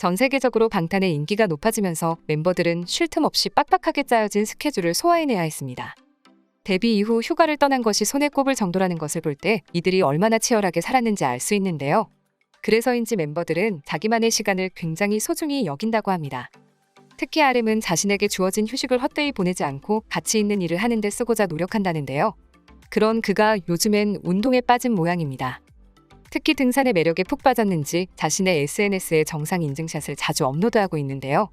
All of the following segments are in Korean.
전 세계적으로 방탄의 인기가 높아지면서 멤버들은 쉴 틈 없이 빡빡하게 짜여진 스케줄을 소화해내야 했습니다. 데뷔 이후 휴가를 떠난 것이 손에 꼽을 정도라는 것을 볼 때 이들이 얼마나 치열하게 살았는지 알 수 있는데요. 그래서인지 멤버들은 자기만의 시간을 굉장히 소중히 여긴다고 합니다. 특히 RM은 자신에게 주어진 휴식을 헛되이 보내지 않고 가치 있는 일을 하는 데 쓰고자 노력한다는데요. 그런 그가 요즘엔 운동에 빠진 모양입니다. 특히 등산의 매력에 푹 빠졌는지 자신의 SNS에 정상 인증샷을 자주 업로드하고 있는데요.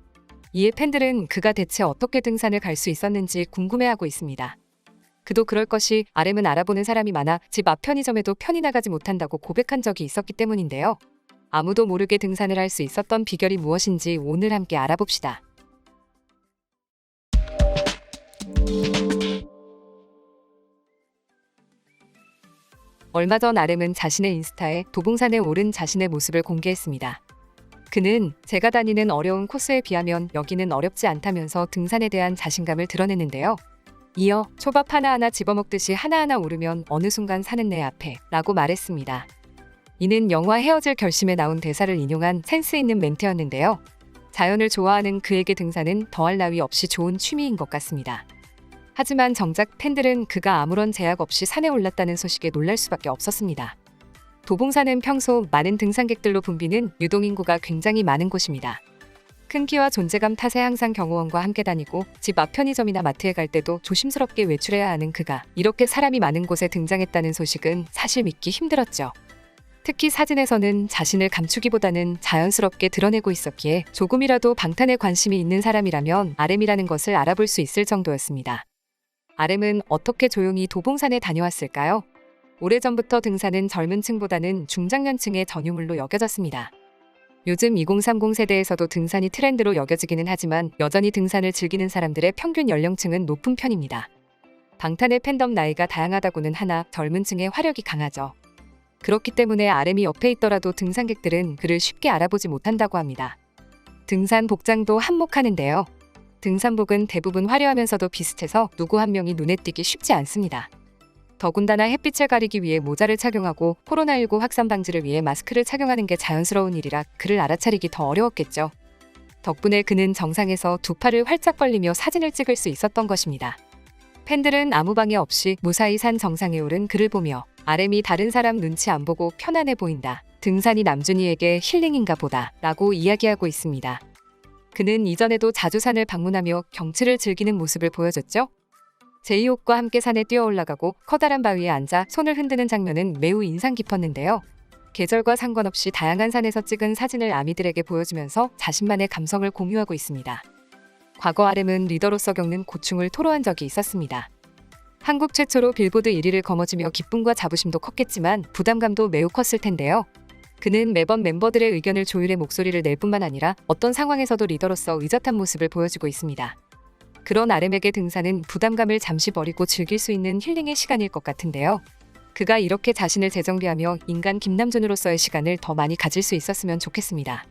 이에 팬들은 그가 대체 어떻게 등산을 갈 수 있었는지 궁금해하고 있습니다. 그도 그럴 것이 RM은 알아보는 사람이 많아 집 앞 편의점에도 편히 나가지 못한다고 고백한 적이 있었기 때문인데요. 아무도 모르게 등산을 할 수 있었던 비결이 무엇인지 오늘 함께 알아봅시다. 얼마 전 RM은 자신의 인스타에 도봉산에 오른 자신의 모습을 공개했습니다. 그는 제가 다니는 어려운 코스에 비하면 여기는 어렵지 않다면서 등산에 대한 자신감을 드러냈는데요. 이어 초밥 하나하나 집어먹듯이 하나하나 오르면 어느 순간 사는 내 앞에 라고 말했습니다. 이는 영화 헤어질 결심에 나온 대사를 인용한 센스 있는 멘트였는데요. 자연을 좋아하는 그에게 등산은 더할 나위 없이 좋은 취미인 것 같습니다. 하지만 정작 팬들은 그가 아무런 제약 없이 산에 올랐다는 소식에 놀랄 수밖에 없었습니다. 도봉산은 평소 많은 등산객들로 붐비는 유동인구가 굉장히 많은 곳입니다. 큰 키와 존재감 탓에 항상 경호원과 함께 다니고 집 앞 편의점이나 마트에 갈 때도 조심스럽게 외출해야 하는 그가 이렇게 사람이 많은 곳에 등장했다는 소식은 사실 믿기 힘들었죠. 특히 사진에서는 자신을 감추기보다는 자연스럽게 드러내고 있었기에 조금이라도 방탄에 관심이 있는 사람이라면 RM이라는 것을 알아볼 수 있을 정도였습니다. RM은 어떻게 조용히 도봉산에 다녀왔을까요? 오래전부터 등산은 젊은 층보다는 중장년층의 전유물로 여겨졌습니다. 요즘 2030 세대에서도 등산이 트렌드로 여겨지기는 하지만 여전히 등산을 즐기는 사람들의 평균 연령층은 높은 편입니다. 방탄의 팬덤 나이가 다양하다고는 하나 젊은 층의 화력이 강하죠. 그렇기 때문에 RM이 옆에 있더라도 등산객들은 그를 쉽게 알아보지 못한다고 합니다. 등산 복장도 한몫하는데요. 등산복은 대부분 화려하면서도 비슷해서 누구 한 명이 눈에 띄기 쉽지 않습니다. 더군다나 햇빛을 가리기 위해 모자를 착용하고 코로나19 확산 방지를 위해 마스크를 착용하는 게 자연스러운 일이라 그를 알아차리기 더 어려웠겠죠. 덕분에 그는 정상에서 두 팔을 활짝 벌리며 사진을 찍을 수 있었던 것입니다. 팬들은 아무 방해 없이 무사히 산 정상에 오른 그를 보며 RM이 다른 사람 눈치 안 보고 편안해 보인다. 등산이 남준이에게 힐링인가 보다. 라고 이야기하고 있습니다. 그는 이전에도 자주 산을 방문하며 경치를 즐기는 모습을 보여줬죠. 제이홉과 함께 산에 뛰어 올라가고 커다란 바위에 앉아 손을 흔드는 장면은 매우 인상 깊었는데요. 계절과 상관없이 다양한 산에서 찍은 사진을 아미들에게 보여주면서 자신만의 감성을 공유하고 있습니다. 과거 RM은 리더로서 겪는 고충을 토로한 적이 있었습니다. 한국 최초로 빌보드 1위를 거머쥐며 기쁨과 자부심도 컸겠지만 부담감도 매우 컸을 텐데요. 그는 매번 멤버들의 의견을 조율해 목소리를 낼 뿐만 아니라 어떤 상황에서도 리더로서 의젓한 모습을 보여주고 있습니다. 그런 RM에게 등산은 부담감을 잠시 버리고 즐길 수 있는 힐링의 시간일 것 같은데요. 그가 이렇게 자신을 재정비하며 인간 김남준으로서의 시간을 더 많이 가질 수 있었으면 좋겠습니다.